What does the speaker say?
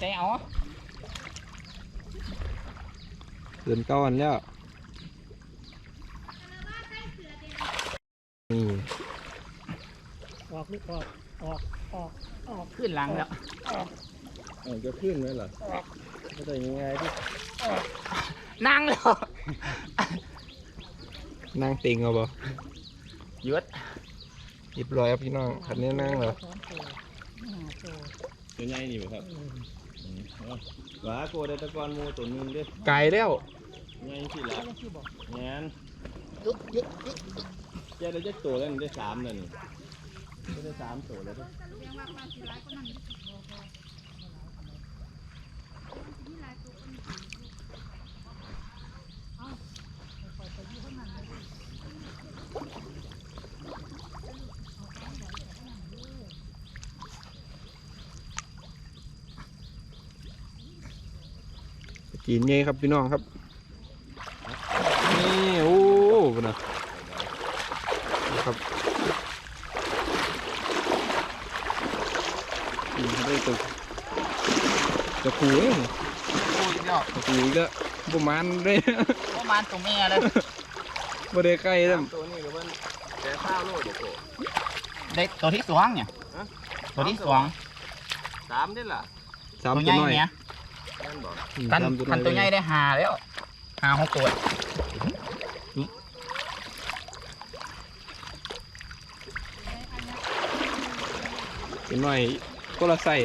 ใจเอาเดินเก้าอันแล้วนี่ออกหรือออกออกออกออกขึ้นหลังแล้วอ๋อจะขึ้นไหมล่ะก็ได้ยังไงที่นั่งแล้วนั่งติงเอาบ่หยุดหยิบร้อยครับพี่น้องคันนี้นั่งเหรอสองตัวห้าตัวตัวใหญ่นี่บ่ครับเอออืมเอา หวาโกได้แตะกอนหมูตัวหนึงเด้ไกลแล้วใหญ่สิล่ะแล้วที่บอกแม่นยุดยุดยุดแกได้จักตัวแล้วนี่ได้สามแล้วนี่ได้สามตัวแล้วเด้อกิน ไงครับพี่น้องครับนี่โอ้ปนะนี่ครับกินได้ตัวจะขู่เองโอ้ยเนาะจะขู่อีกแล้วประมาณได้ประมาณตัวแม่เลยบ่ได้ใกล้แล้วสามตัวนี่ก็มันแต่ข้าวโลดบ่โกได้ตัวที่สองเนี่ยฮะตัวที่สองสามได้ล่ะสามตัวตัใหวญ่น้อย เนี่ยแม่นบ่อืมคันสามคันตัวใหญ่ได้หาแล้วหาหกตัวตัวน้อยก็ละใส่